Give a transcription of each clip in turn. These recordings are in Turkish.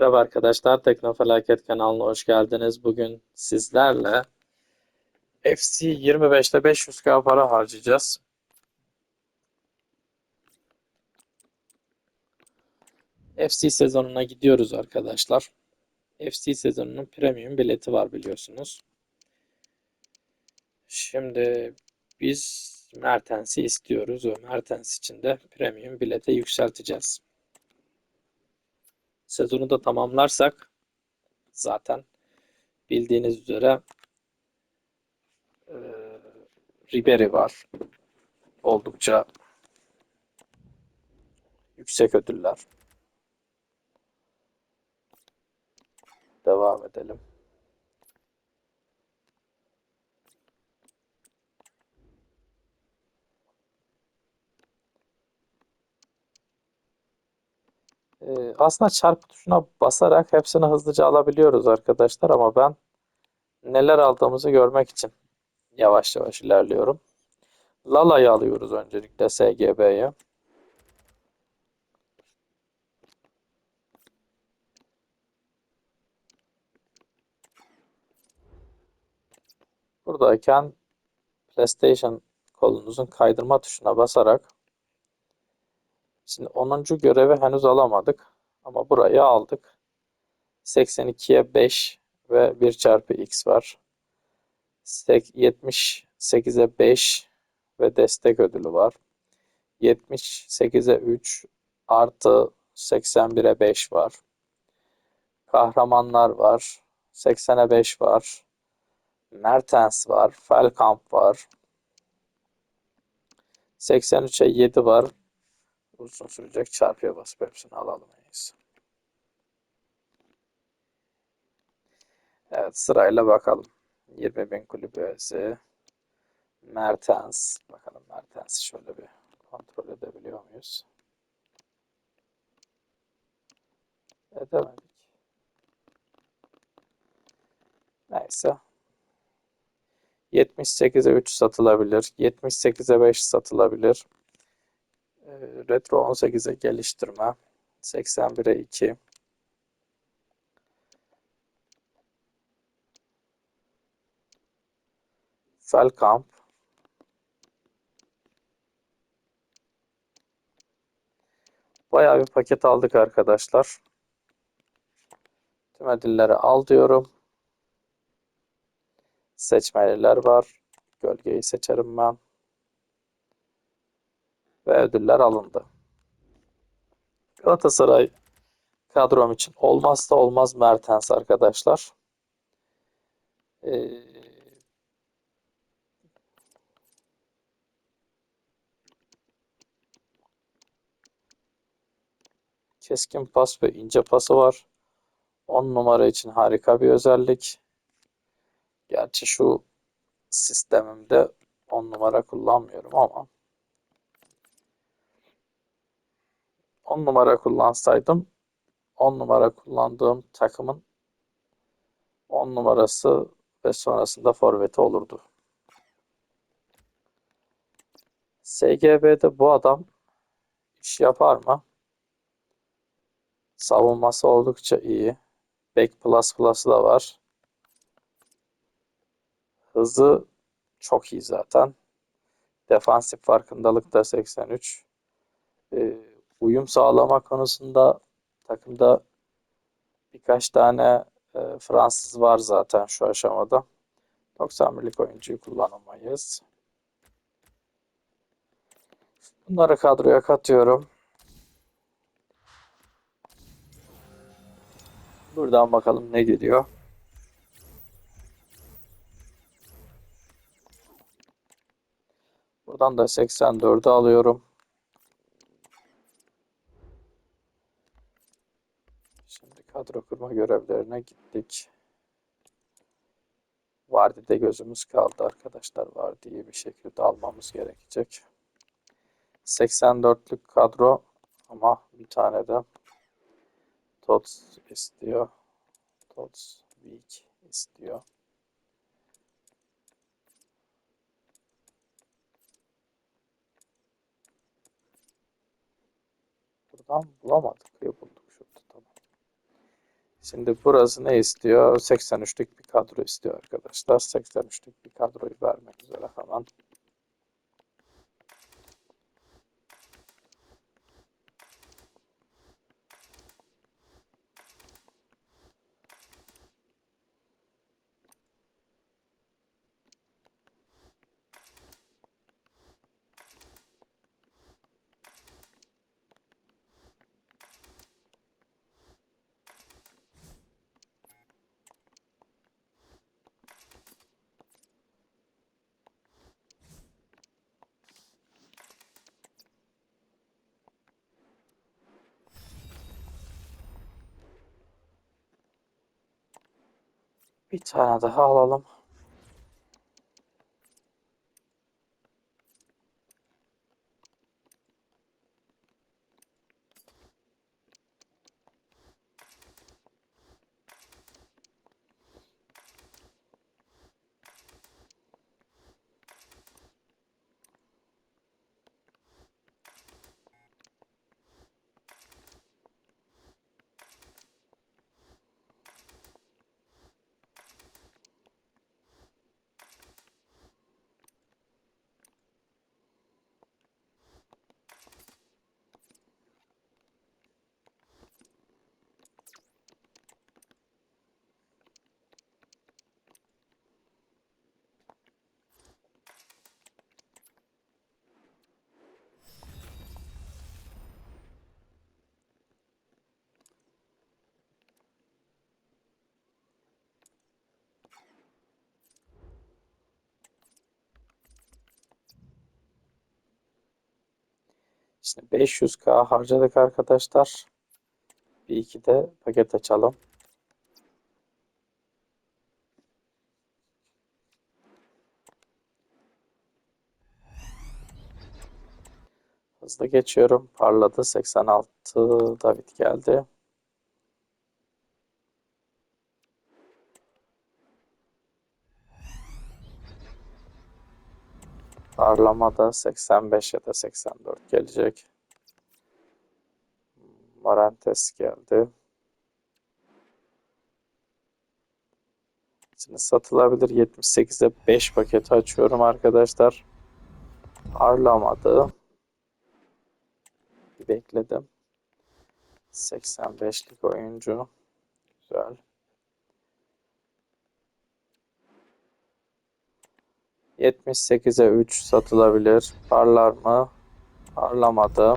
Merhaba arkadaşlar, Teknofelaket kanalına hoş geldiniz. Bugün sizlerle FC 25'te 500k para harcayacağız. FC sezonuna gidiyoruz arkadaşlar. FC sezonunun premium bileti var biliyorsunuz. Şimdi biz Mertens'i istiyoruz ve Mertens için de premium bilete yükselteceğiz. Sezonu da tamamlarsak zaten bildiğiniz üzere e, Ribery var. Oldukça yüksek ödüller. Devam edelim. Ee, aslında çarpı tuşuna basarak hepsini hızlıca alabiliyoruz arkadaşlar ama ben neler aldığımızı görmek için yavaş yavaş ilerliyorum. Lala'yı alıyoruz öncelikle SGB'ye. Buradayken PlayStation kolunuzun kaydırma tuşuna basarak Şimdi 10. görevi henüz alamadık. Ama burayı aldık. 82'ye 5 ve 1 çarpı x var. 78'e 5 ve destek ödülü var. 78'e 3 artı 81'e 5 var. Kahramanlar var. 80'e 5 var. Mertens var. Felkamp var. 83'e 7 var uzun sürecek çarpıya basıp hepsini alalım en iyisi. Evet sırayla bakalım. 20 bin kulübü üyesi. Mertens. Bakalım Mertens'i şöyle bir kontrol edebiliyor muyuz? Edemedik. Neyse. 78'e 3 satılabilir. 78'e 5 satılabilir. Retro 18'e geliştirme. 81'e 2. Felkamp. Bayağı bir paket aldık arkadaşlar. Tüm ödülleri al diyorum. Seçmeliler var. Gölgeyi seçerim ben ve ödüller alındı. Galatasaray kadrom için olmazsa olmaz Mertens arkadaşlar. Ee, keskin pas ve ince pası var. 10 numara için harika bir özellik. Gerçi şu sistemimde 10 numara kullanmıyorum ama 10 numara kullansaydım 10 numara kullandığım takımın 10 numarası ve sonrasında forveti olurdu. SGB'de bu adam iş yapar mı? Savunması oldukça iyi. Back plus plus'ı da var. Hızı çok iyi zaten. Defansif farkındalık da 83. Ee, uyum sağlama konusunda takımda birkaç tane e, Fransız var zaten şu aşamada. 91'lik oyuncuyu kullanamayız. Bunları kadroya katıyorum. Buradan bakalım ne geliyor. Buradan da 84'ü alıyorum. Kadro kurma görevlerine gittik. Vardi'de gözümüz kaldı arkadaşlar. Vardi'yi bir şekilde almamız gerekecek. 84'lük kadro ama bir tane de Tots istiyor. Tots Week istiyor. Buradan bulamadık. Yok bulduk. Şimdi burası ne istiyor? 83'lük bir kadro istiyor arkadaşlar. 83'lük bir kadroyu vermek üzere hemen. Bir tane daha alalım. Şimdi 500k harcadık arkadaşlar. Bir iki de paket açalım. Hızlı geçiyorum. Parladı. 86 David geldi. Parlamada 85 ya da 84 gelecek. Morantes geldi. Şimdi satılabilir 78'e 5 paketi açıyorum arkadaşlar. Parlamadı. Bekledim. 85'lik oyuncu. Güzel. Yetmiş sekize üç satılabilir. Parlar mı? Parlamadı.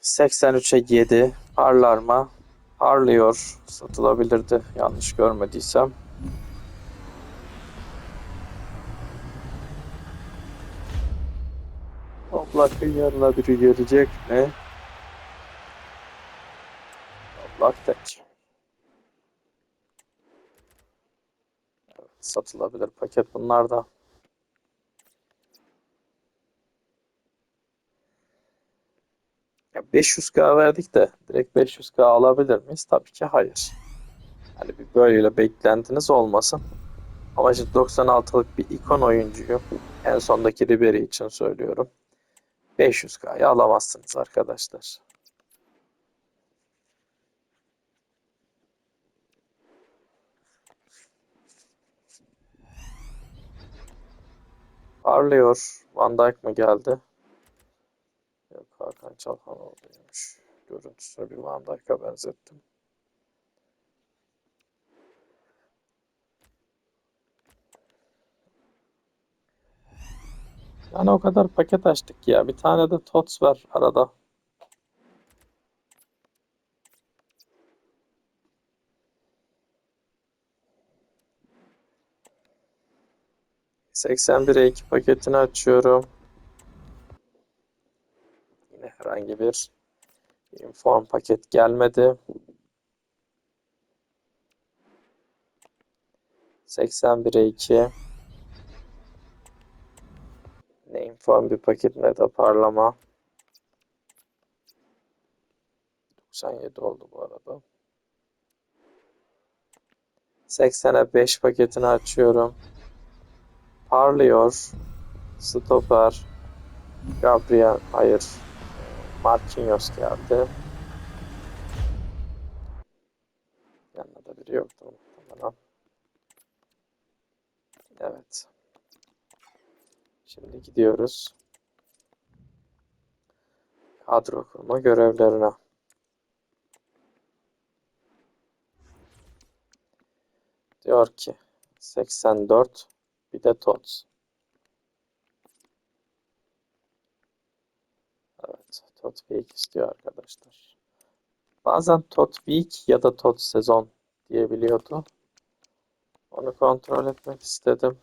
Seksen üçe yedi. Parlar mı? Parlıyor. Satılabilirdi. Yanlış görmediysem. Oblak'ın yanına biri gelecek mi? Oblak tek. Evet, satılabilir paket bunlar da. Ya 500k verdik de direkt 500k alabilir miyiz? Tabii ki hayır. Hani bir böyle beklentiniz olmasın. Ama şimdi 96'lık bir ikon oyuncuyu en sondaki Ribery için söylüyorum. 500k'ya alamazsınız arkadaşlar. Parlıyor. Van Dijk mı geldi? Yok Hakan Çalhanoğlu'ymuş. Görüntüsünü bir Van Dijk'a benzettim. Yani o kadar paket açtık ya. Bir tane de TOTS var arada. Seksen bire iki paketini açıyorum. Yine herhangi bir inform paket gelmedi. 81'e 2 ne inform bir paket ne de parlama 97 oldu bu arada 80'e 5 paketini açıyorum parlıyor. Stoper. Gabriel. Hayır. Marquinhos geldi. Yanında da biri yoktu. Evet. Şimdi gidiyoruz. Kadro kurma görevlerine. Diyor ki 84 bir de TOTS. Evet, TOT Week istiyor arkadaşlar. Bazen TOT Week ya da TOT sezon diyebiliyordu. Onu kontrol etmek istedim.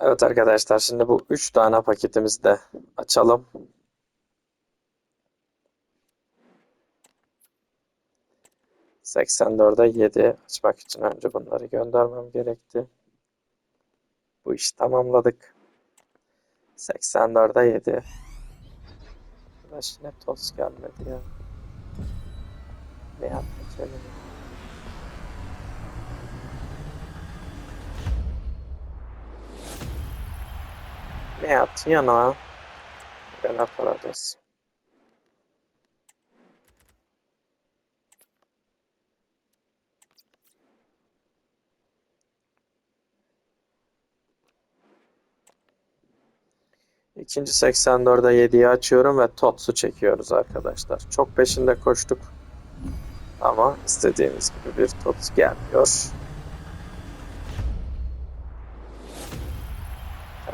Evet arkadaşlar şimdi bu 3 tane paketimizi de açalım. ...84'e 7 açmak için önce bunları göndermem gerekti. Bu işi tamamladık. 84'e 7. Arkadaş yine toz gelmedi ya. Ne yapmak? Yaptın yana? Ben aparacağız. İkinci 84'e 7'yi açıyorum ve TOTS'u çekiyoruz arkadaşlar. Çok peşinde koştuk. Ama istediğimiz gibi bir TOTS gelmiyor.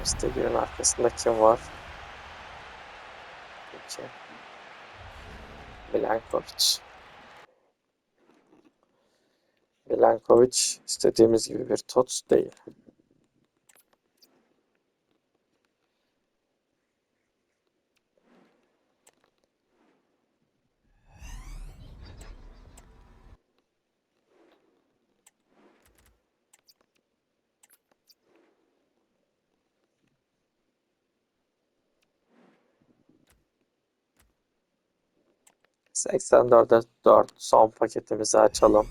Terste günün arkasında kim var? Peki. Milankovic. Milankovic istediğimiz gibi bir TOTS değil. 84'e 4 son paketimizi açalım.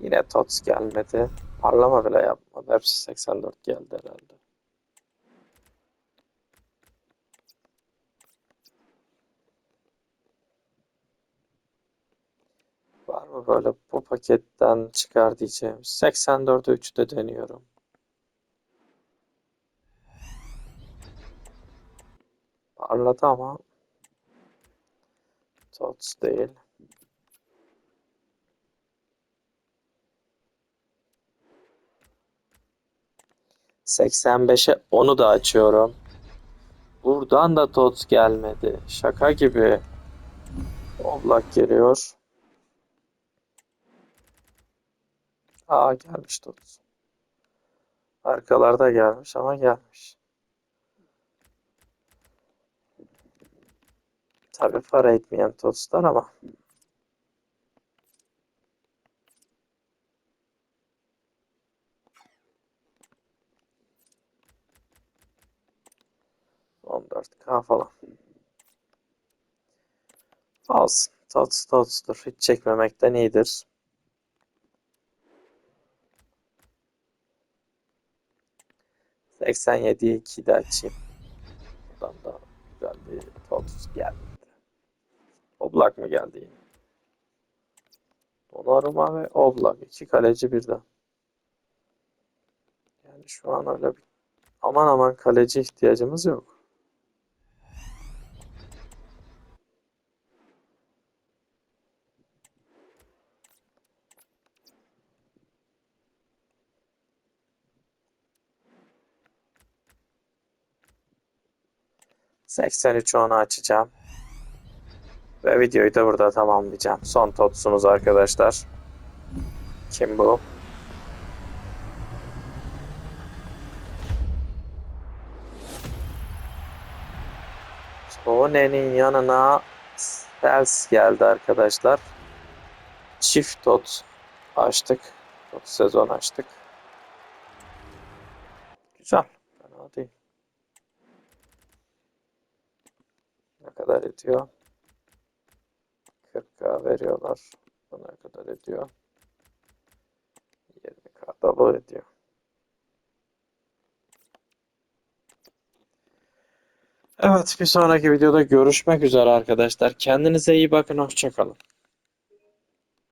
Yine TOTS gelmedi. Parlama bile yapmadı. Hepsi 84 geldi herhalde. Var mı böyle bu paketten çıkar diyeceğim. 84'e 3'te deniyorum. Parladı ama TOTS değil. Seksen beşe onu da açıyorum. Buradan da TOTS gelmedi. Şaka gibi. Oblak geliyor. Aa gelmiş TOTS. Arkalarda gelmiş ama gelmiş. Tabii para etmeyen TOTS'lar ama. On dört K falan. Alsın. TOTS TOTS'tur. Hiç çekmemekten iyidir. Seksen yediye iki de açayım. Buradan da güzel bir TOTS geldi. Oblak mı geldi yine? Donnarumma ve Oblak. iki kaleci birden. Yani şu an öyle bir aman aman kaleci ihtiyacımız yok. Seksen üç onu açacağım. Ve videoyu da burada tamamlayacağım. Son totsumuz arkadaşlar. Kim bu? Sone'nin yanına Stels geldi arkadaşlar. Çift tot açtık. Tot sezon açtık. Güzel. Ne kadar ediyor? 40k veriyorlar. Bu ne kadar ediyor? 20k double ediyor. Evet bir sonraki videoda görüşmek üzere arkadaşlar. Kendinize iyi bakın. Hoşçakalın.